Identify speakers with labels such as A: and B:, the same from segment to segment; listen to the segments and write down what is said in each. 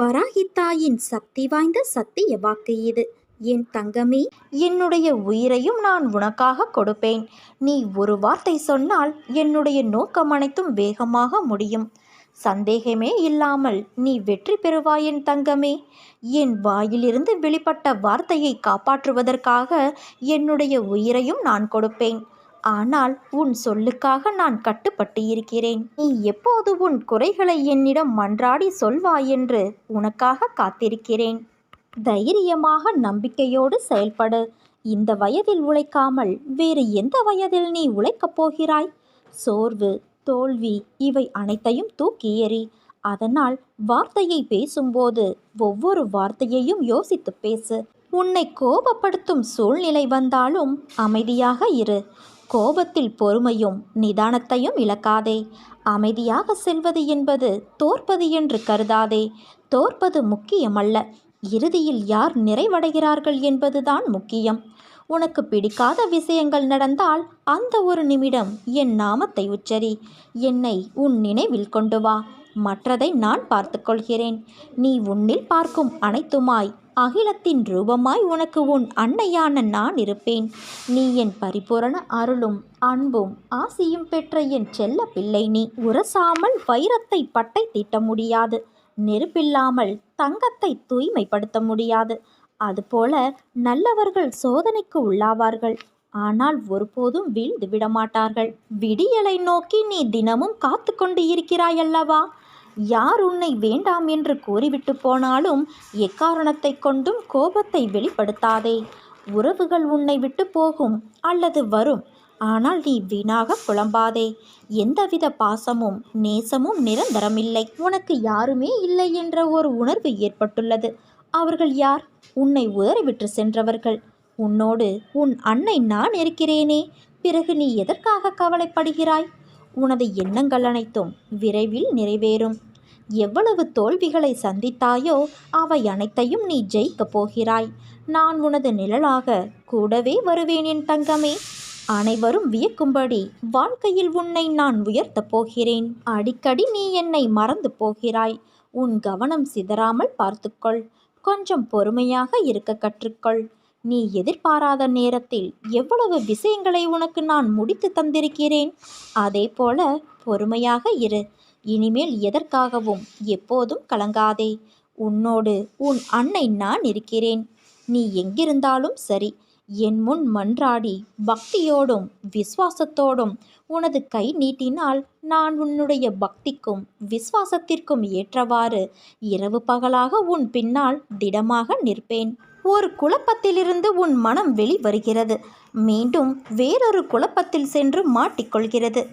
A: வராகித்தாயின் சக்தி வாய்ந்த சத்திய வாக்கு இது. என் தங்கமே என்னுடைய உயிரையும் நான் உனக்காக கொடுப்பேன். நீ ஒரு வார்த்தை சொன்னால் என்னுடைய நோக்கம் அனைத்தும் வேகமாக முடியும். சந்தேகமே இல்லாமல் நீ வெற்றி பெறுவாய் என் தங்கமே. என் வாயிலிருந்து வெளிப்பட்ட வார்த்தையை காப்பாற்றுவதற்காக என்னுடைய உயிரையும் நான் கொடுப்பேன். ஆனால் உன் சொல்லுக்காக நான் கட்டுப்பட்டு இருக்கிறேன் நீ எப்போது உன் குறைகளை என்னிடம் மன்றாடி சொல்வாய் என்று உனக்காக காத்திருக்கிறேன். தைரியமாக நம்பிக்கையோடு செயல்படு. இந்த வயதில் உழைக்காமல் வேறு எந்த வயதில் நீ உழைக்கப் போகிறாய்? சோர்வு தோல்வி இவை அனைத்தையும் தூக்கி எறி அதனால் வார்த்தையை பேசும்போது ஒவ்வொரு வார்த்தையையும் யோசித்து பேசு. உன்னை கோபப்படுத்தும் சூழ்நிலை வந்தாலும் அமைதியாக இரு. கோபத்தில் பொறுமையும் நிதானத்தையும் இழக்காதே. அமைதியாக செல்வது என்பது தோற்பது என்று கருதாதே. தோற்பது முக்கியமல்ல. இறுதியில் யார் நிறைவடைகிறார்கள் என்பதுதான் முக்கியம். உனக்கு பிடிக்காத விஷயங்கள் நடந்தால் அந்த ஒரு நிமிடம் என் நாமத்தை உச்சரி. என்னை உன் நினைவில் கொண்டு வா. மற்றதை நான் பார்த்துக்கொள்கிறேன். நீ உன்னில் பார்க்கும் அனைத்துமாய் அகிலத்தின் ரூபமாய் உனக்கு உன் அன்னையான நான் இருப்பேன். நீ என் பரிபூரண அருளும் அன்பும் ஆசியும் பெற்ற என் செல்ல பிள்ளை. நீ உரசாமல் வைரத்தை பட்டை தீட்ட முடியாது. நெருப்பில்லாமல் தங்கத்தை தூய்மைப்படுத்த முடியாது. அதுபோல நல்லவர்கள் சோதனைக்கு உள்ளாவார்கள். ஆனால் ஒருபோதும் வீழ்ந்து விடமாட்டார்கள். விடியலை நோக்கி நீ தினமும் காத்து கொண்டு இருக்கிறாயல்லவா? யார் உன்னை வேண்டாம் என்று கூறிவிட்டு போனாலும் எக்காரணத்தை கொண்டும் கோபத்தை வெளிப்படுத்தாதே. உறவுகள் உன்னை விட்டு போகும் அல்லது வரும். ஆனால் நீ வீணாக புலம்பாதே. எந்தவித பாசமும் நேசமும் நிரந்தரமில்லை. உனக்கு யாருமே இல்லை என்ற ஒரு உணர்வு ஏற்பட்டுள்ளது. அவர்கள் யார்? உன்னை உதறிவிட்டு சென்றவர்கள். உன்னோடு உன் அன்னை நான் இருக்கிறேனே. பிறகு நீ எதற்காக கவலைப்படுகிறாய்? உனது எண்ணங்கள் அனைத்தும் விரைவில் நிறைவேறும். எவ்வளவு தோல்விகளை சந்தித்தாயோ அவை அனைத்தையும் நீ ஜெயிக்கப் போகிறாய். நான் உனது நிழலாக கூடவே வருவேன் என் தங்கமே. அனைவரும் வியக்கும்படி வாழ்க்கையில் உன்னை நான் உயர்த்தப் போகிறேன். அடிக்கடி நீ என்னை மறந்து போகிறாய். உன் கவனம் சிதறாமல் பார்த்துக்கொள். கொஞ்சம் பொறுமையாக இருக்க கற்றுக்கொள். நீ எதிர்பாராத நேரத்தில் எவ்வளவு விஷயங்களை உனக்கு நான் முடித்து தந்திருக்கிறேன்? அதே போல பொறுமையாக இரு. இனிமேல் எதற்காகவும் எப்போதும் கலங்காதே. உன்னோடு உன் அன்னை நான் இருக்கிறேன். நீ எங்கிருந்தாலும் சரி. என் முன் மன்றாடி பக்தியோடும் விசுவாசத்தோடும் உனது கை நீட்டினால் நான் உன்னுடைய பக்திக்கும் விசுவாசத்திற்கும் ஏற்றவாறு இரவு பகலாக உன் பின்னால் திடமாக நிற்பேன். ஒரு குழப்பத்திலிருந்து உன் மனம் வெளிவருகிறது. மீண்டும் வேறொரு குழப்பத்தில் சென்று மாட்டிக்கொள்கிறது.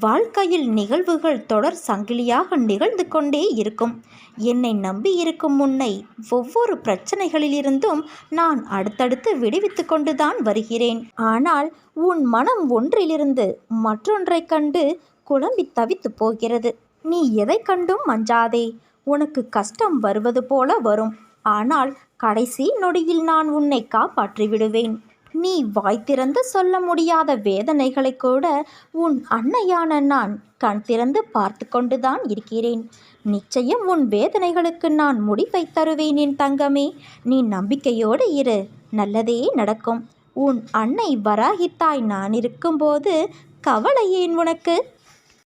A: வாழ்க்கையில் நிகழ்வுகள் தொடர் சங்கிலியாக நிகழ்ந்து கொண்டே இருக்கும். என்னை நம்பி இருக்கும் உன்னை ஒவ்வொரு பிரச்சனைகளிலிருந்தும் நான் அடுத்தடுத்து விடுவித்து கொண்டுதான் வருகிறேன். ஆனால் உன் மனம் ஒன்றிலிருந்து மற்றொன்றைக் கண்டு குழம்பி தவித்து போகிறது. நீ எதை கண்டும் மஞ்சாதே உனக்கு கஷ்டம் வருவது போல வரும். ஆனால் கடைசி நொடியில் நான் உன்னை காப்பாற்றி விடுவேன் நீ வாய் திறந்து சொல்ல முடியாத வேதனைகளை கூட உன் அன்னையான நான் கண் திறந்து பார்த்து கொண்டுதான் இருக்கிறேன். நிச்சயம் உன் வேதனைகளுக்கு நான் முடிவை தருவேன் என் தங்கமே. நீ நம்பிக்கையோடு இரு. நல்லதே நடக்கும். உன் அன்னை வராகித்தாய் நான் இருக்கும்போது கவலை ஏன் உனக்கு?